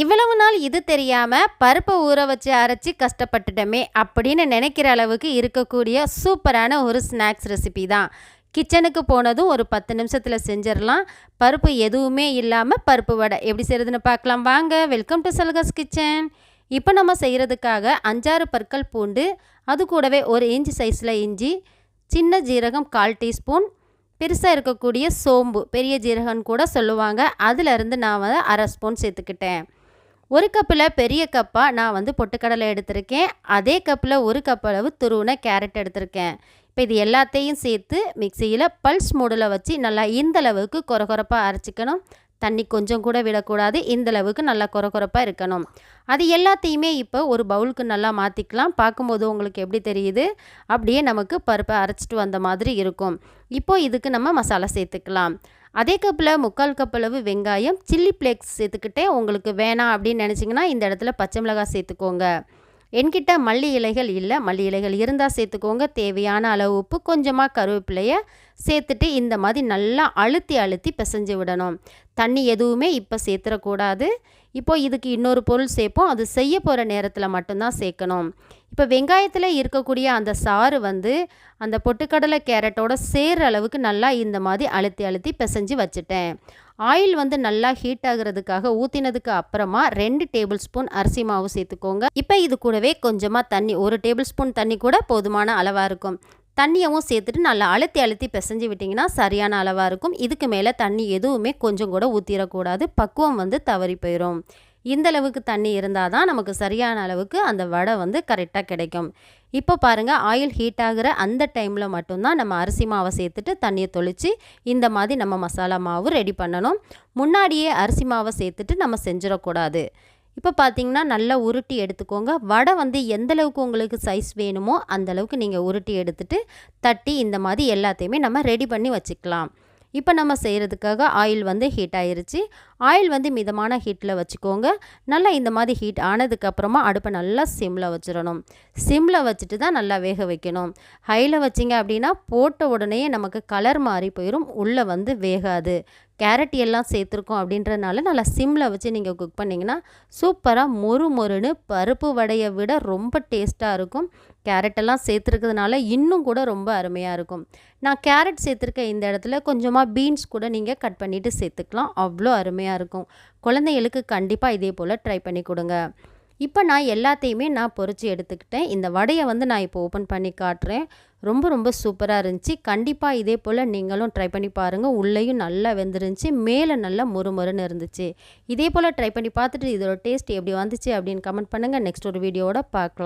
இவ்வளவு நாள் இது தெரியாமல் பருப்பை ஊற வச்சு அரைச்சி கஷ்டப்பட்டுட்டோமே அப்படின்னு நினைக்கிற அளவுக்கு இருக்கக்கூடிய சூப்பரான ஒரு ஸ்நாக்ஸ் ரெசிபி தான். கிச்சனுக்கு போனதும் ஒரு பத்து நிமிஷத்தில் செஞ்சிடலாம். பருப்பு எதுவுமே இல்லாமல் பருப்பு வடை. எப்படி செய்கிறதுன்னு பார்க்கலாம். வாங்க வெல்கம் டு சல்கஸ் கிச்சன் இப்போ நம்ம செய்கிறதுக்காக அஞ்சாறு பற்கள் பூண்டு அது கூடவே ஒரு இன்ச் சைஸில் இஞ்சி சின்ன ஜீரகம் கால் டீஸ்பூன் பெருசாக இருக்கக்கூடிய சோம்பு பெரிய ஜீரகம்னு கூட சொல்லுவாங்க. அதிலிருந்து நான் வந்து அரை ஸ்பூன் சேர்த்துக்கிட்டேன். ஒரு கப்பில் பெரிய கப்பாக நான் வந்து பொட்டுக்கடலை எடுத்திருக்கேன். அதே கப்பில் ஒரு கப் அளவு துருவின கேரட் எடுத்திருக்கேன். இப்போ இது எல்லாத்தையும் சேர்த்து மிக்சியில் பல்ஸ் மூடில் வச்சு நல்லா இந்தளவுக்கு கொர கொரப்பாக அரைச்சிக்கணும். தண்ணி கொஞ்சம் கூட விடக்கூடாது. இந்தளவுக்கு நல்லா கொர கொரப்பாக இருக்கணும். அது எல்லாத்தையுமே இப்போ ஒரு பவுலுக்கு நல்லா மாற்றிக்கலாம் பார்க்கும்போது உங்களுக்கு எப்படி தெரியுது? அப்படியே நமக்கு பருப்பை அரைச்சிட்டு வந்த மாதிரி இருக்கும். இப்போது இதுக்கு நம்ம மசாலா சேர்த்துக்கலாம். அதே கப்பில் முக்கால் கப் அளவு வெங்காயம் சில்லி ஃப்ளேக்ஸ் சேர்த்துக்கிட்டே உங்களுக்கு வேணாம் அப்படின்னு நினச்சிங்கன்னா இந்த இடத்துல பச்சை மிளகாய் சேர்த்துக்கோங்க. என்கிட்ட மல்லி இலைகள் இல்லை. மல்லி இலைகள் இருந்தால் சேர்த்துக்கோங்க. தேவையான அளவு உப்பு கொஞ்சமாக கருவேப்பிலையை சேர்த்துட்டு இந்த மாதிரி நல்லா அழுத்தி அழுத்தி பிசைஞ்சு விடணும். தண்ணி எதுவுமே இப்போ சேர்த்துடக்கூடாது இப்போ இதுக்கு இன்னொரு பொருள் சேர்ப்போம். அது செய்ய போகிற நேரத்தில் மட்டும்தான் சேர்க்கணும். இப்போ வெங்காயத்தில் இருக்கக்கூடிய அந்த சாறு வந்து அந்த பொட்டுக்கடலை கேரட்டோட சேர்கிற அளவுக்கு நல்லா இந்த மாதிரி அழுத்தி அழுத்தி பிசைஞ்சு வச்சுட்டேன். ஆயில் வந்து நல்லா ஹீட் ஆகுறதுக்காக ஊற்றினதுக்கு அப்புறமா ரெண்டு டேபிள் ஸ்பூன் அரிசி மாவு சேர்த்துக்கோங்க. இப்போ இது கூடவே கொஞ்சமாக தண்ணி ஒரு டேபிள் ஸ்பூன் தண்ணி கூட போதுமான அளவாக இருக்கும். தண்ணியவும் சேர்த்துட்டு நல்லா அழுத்தி அழுத்தி பிசைஞ்சு விட்டிங்கன்னா சரியான அளவாக இருக்கும். இதுக்கு மேலே தண்ணி எதுவுமே கொஞ்சம் கூட ஊற்றிடக்கூடாது பக்குவம் வந்து தவறி போயிடும் இந்த அளவுக்கு தண்ணி இருந்தால் தான் நமக்கு சரியான அளவுக்கு அந்த வடை வந்து கரெக்டாக கிடைக்கும். இப்போ பாருங்கள் ஆயில் ஹீட் ஆகிற அந்த டைமில் மட்டும்தான் நம்ம அரிசி மாவை சேர்த்துட்டு தண்ணியை தொளித்து இந்த மாதிரி நம்ம மசாலா மாவு ரெடி பண்ணணும். முன்னாடியே அரிசி மாவை சேர்த்துட்டு நம்ம செஞ்சிடக்கூடாது. இப்போ பார்த்தீங்கன்னா நல்லா உருட்டி எடுத்துக்கோங்க. வடை வந்து எந்தளவுக்கு உங்களுக்கு சைஸ் வேணுமோ அந்தளவுக்கு நீங்கள் உருட்டி எடுத்துகிட்டு தட்டி இந்த மாதிரி எல்லாத்தையுமே நம்ம ரெடி பண்ணி வச்சுக்கலாம். இப்போ நம்ம செய்கிறதுக்காக ஆயில் வந்து ஹீட் ஆயிருச்சு. ஆயில் வந்து மிதமான ஹீட்டில் வச்சுக்கோங்க. நல்லா இந்த மாதிரி ஹீட் ஆனதுக்கப்புறமா அடுப்பை நல்லா சிம்மில் வச்சிடணும். சிம்மில் வச்சுட்டு தான் நல்லா வேக வைக்கணும். ஹையில் வச்சிங்க அப்படின்னா போட்ட உடனே நமக்கு கலர் மாறி போயிடும் உள்ளே வந்து வேகாது. கேரட் எல்லாம் சேர்த்துருக்கோம் அப்படின்றனால நல்லா சிம்மில் வச்சு நீங்கள் குக் பண்ணிங்கன்னா சூப்பராக மொறு மொறுன்னு பருப்பு வடையை விட ரொம்ப டேஸ்ட்டாக இருக்கும். கேரட்டெல்லாம் சேர்த்துருக்கிறதுனால இன்னும் கூட ரொம்ப அருமையாக இருக்கும். நான் கேரட் சேர்த்துருக்க இந்த இடத்துல கொஞ்சமாக பீன்ஸ் கூட நீங்கள் கட் பண்ணிவிட்டு சேர்த்துக்கலாம். அவ்வளோ அருமையாக அருமையாக இருக்கும். குழந்தைகளுக்கு கண்டிப்பாக இதே போல் ட்ரை பண்ணி கொடுங்க. இப்போ நான் எல்லாத்தையுமே நான் பொறிச்சு எடுத்துக்கிட்டேன். இந்த வடையை வந்து நான் இப்போ ஓப்பன் பண்ணி காட்டுறேன். ரொம்ப ரொம்ப சூப்பராக இருந்துச்சு. கண்டிப்பாக இதே போல் நீங்களும் ட்ரை பண்ணி பாருங்கள் உள்ளேயும் நல்லா வெந்துருந்துச்சு. மேலே நல்லா மொறுமொறுன்னு இருந்துச்சு. இதே போல் ட்ரை பண்ணி பார்த்துட்டு இதோட டேஸ்ட் எப்படி வந்துச்சு அப்படின்னு கமெண்ட் பண்ணுங்கள் நெக்ஸ்ட் ஒரு வீடியோவோட பார்க்கலாம்.